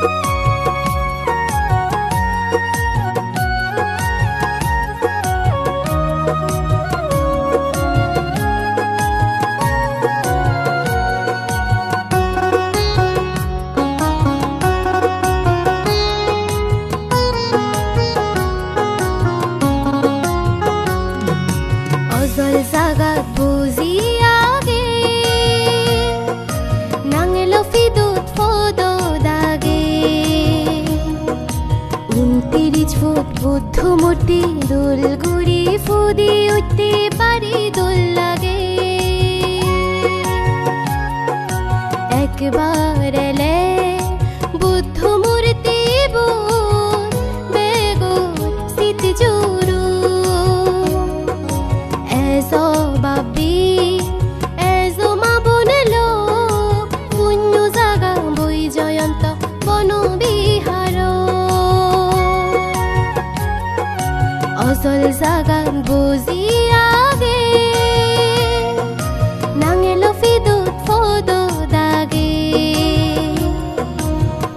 Música বুদ্ধমূর্তি দোল ঘুরি ফুদি উঠতে পারি দোল লাগে। একবার এলে বুদ্ধমূর্তি বোল, বেগো শীত জোরু এসো বাবি ফসল জাগা বুঝি আগে লফি ফিদুত ফদো দাগে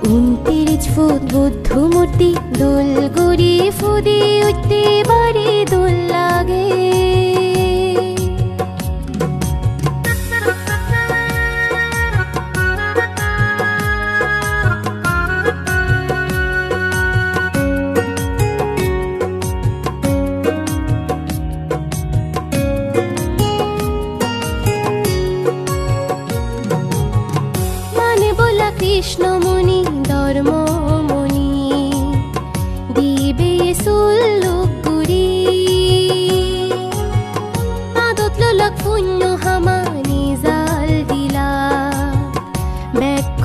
উনতিরিশ ফুট বুদ্ধ মূর্তি দুল গুড়ি ফুদি উঠতে বাড়ি দুল লাগে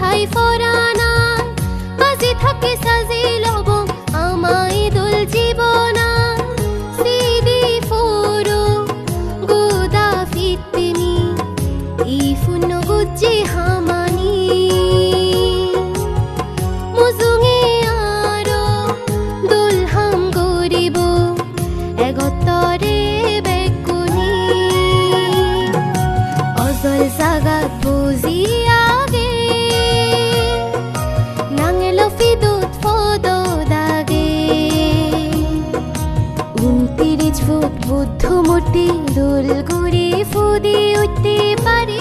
पुराणा পদদাগে। উনতিরিশ ফুট বুদ্ধমূর্তি দোল ঘুরে ফুদে উঠতে পারি